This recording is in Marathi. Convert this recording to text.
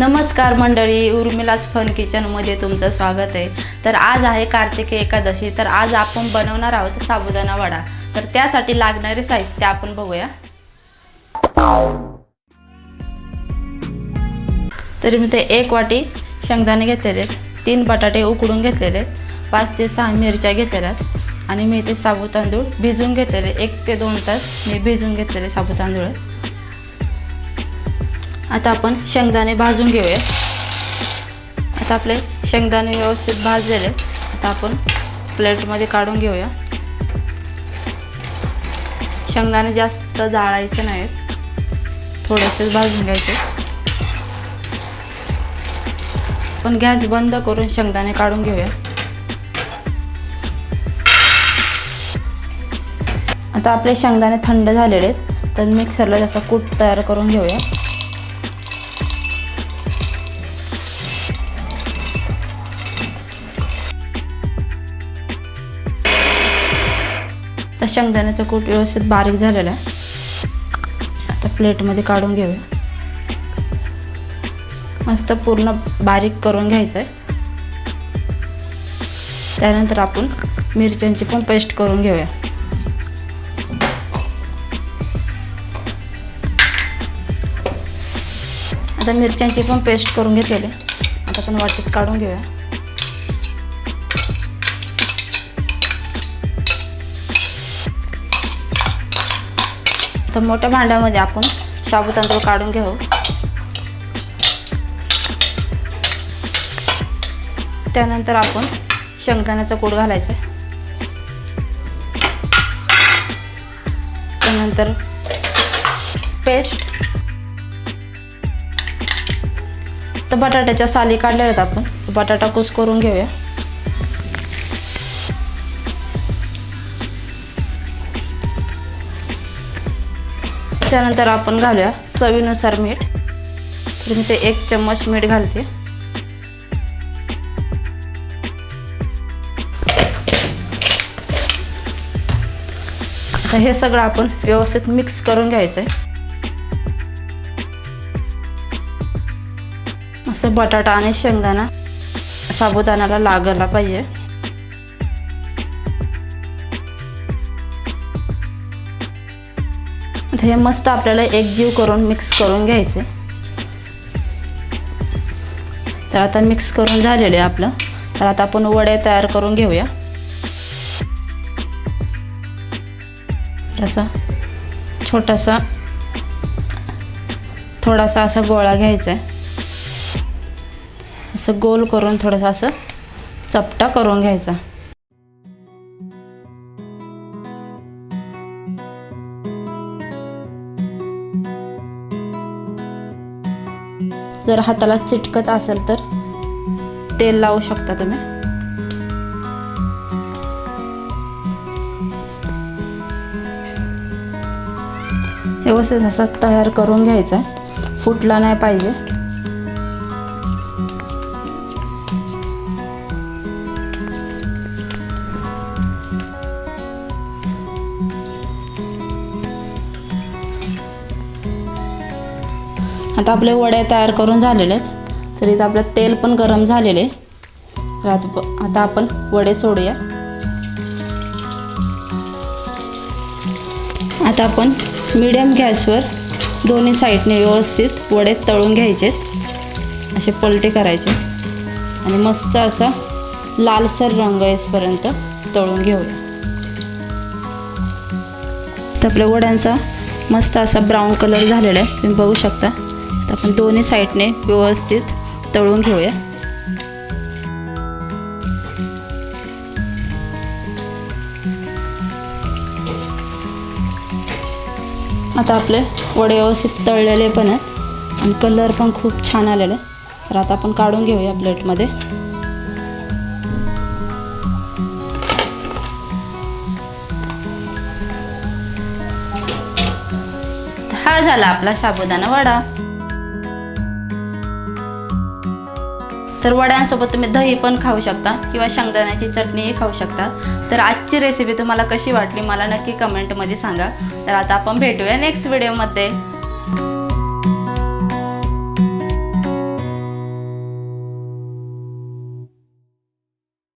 नमस्कार मंडळी उर्मिलास फन किचनमध्ये तुमचं स्वागत आहे. तर आज आहे कार्तिकी एकादशी तर आज आपण बनवणार आहोत साबुदाणा वडा. तर त्यासाठी लागणारे साहित्य आपण बघूया. तरी मी ते एक वाटी शेंगदाणे घेतलेले आहेत, तीन बटाटे उकडून घेतलेले आहेत, पाच ते सहा मिरच्या घेतलेल्या आहेत आणि मी ते साबू तांदूळ भिजवून घेतलेले एक ते दोन तास मी भिजवून घेतलेले साबू तांदूळ आता आपण शेंगदाणे भाजून घेऊया. आता आपले शेंगदाणे व्यवस्थित भाजलेले आहेत. आता आपण प्लेटमध्ये काढून घेऊया. शेंगदाणे जास्त जाळायचे नाहीत. थोडेसे भाजून घ्यायचे. पण गॅस बंद करून शेंगदाणे काढून घेऊया. आता आपले शेंगदाणे थंड झालेले आहेत. तर मिक्सरला त्याचा कूट तयार करून घेऊया. तर शेंगदाण्याचं कूट व्यवस्थित बारीक झालेलं आहे. आता प्लेटमध्ये काढून घेऊया. मस्त पूर्ण बारीक करून घ्यायचं आहे त्यानंतर आपण मिरच्यांची पण पेस्ट करून घेऊया. आता मिरच्यांची पण पेस्ट करून घेतलेली आता आपण वाटीत काढून घेऊया. तर मोठ्या भांड्यामध्ये आपण शाबू तांदूळ काढून घेऊ. त्यानंतर आपण शेंगदाण्याचा कूड घालायचा आहे. त्यानंतर पेस्ट तर बटाट्याच्या साली काढल्या आहेत आपण. बटाटा कुस करून घेऊया. त्यानंतर आपण घालूया चवीनुसार मीठ. तर मी ते एक चम्मच मीठ घालते. तर हे सगळं आपण व्यवस्थित मिक्स करून घ्यायचं आहे असं बटाटा आणि शेंगदाणा साबुदाण्याला लागायला पाहिजे. आता हे मस्त आपल्याला एकजीव करून मिक्स करून घ्यायचे. तर आता मिक्स करून झालेले आहे आपलं. तर आता आपण वडे तयार करून घेऊया. असा छोटासा थोडासा असा गोळा घ्यायचा आहे. असं गोल करून थोडासा असं चपटा करून घ्यायचा. जर हाताला चिटकत असेल तर? तेल लावू शकता तुम्ही. व्यवस्थित असा तयार करून घ्यायचा फुटला नाही पाहिजे. आता आपले वडे तयार करून झालेले आहेत. तर इथं आपलं तेल पण गरम झालेले आहे. आता आपण वडे सोडूया. आता आपण मीडियम गॅसवर दोन्ही साईडने व्यवस्थित वडे तळून घ्यायचे असे पलटे करायचे. आणि मस्त असा लालसर रंग येसपर्यंत तळून घेऊया. तर आपल्या वड्यांचा मस्त असा ब्राऊन कलर झालेला आहे. तुम्ही बघू शकता. तर आपण दोन्ही साईडने व्यवस्थित तळून घेऊया. आता आपले वडे व्यवस्थित तळलेले पण आहेत आणि कलर पण खूप छान आलेला आहे. तर आता आपण काढून घेऊया प्लेटमध्ये. हा झाला आपला साबुदाणा वडा. तर वड्यांसोबत तुम्ही दही पण खाऊ शकता किंवा शेंगदाण्याची चटणीही खाऊ शकता. तर आजची रेसिपी तुम्हाला कशी वाटली मला नक्की कमेंटमध्ये सांगा. तर आता आपण भेटूया नेक्स्ट व्हिडिओमध्ये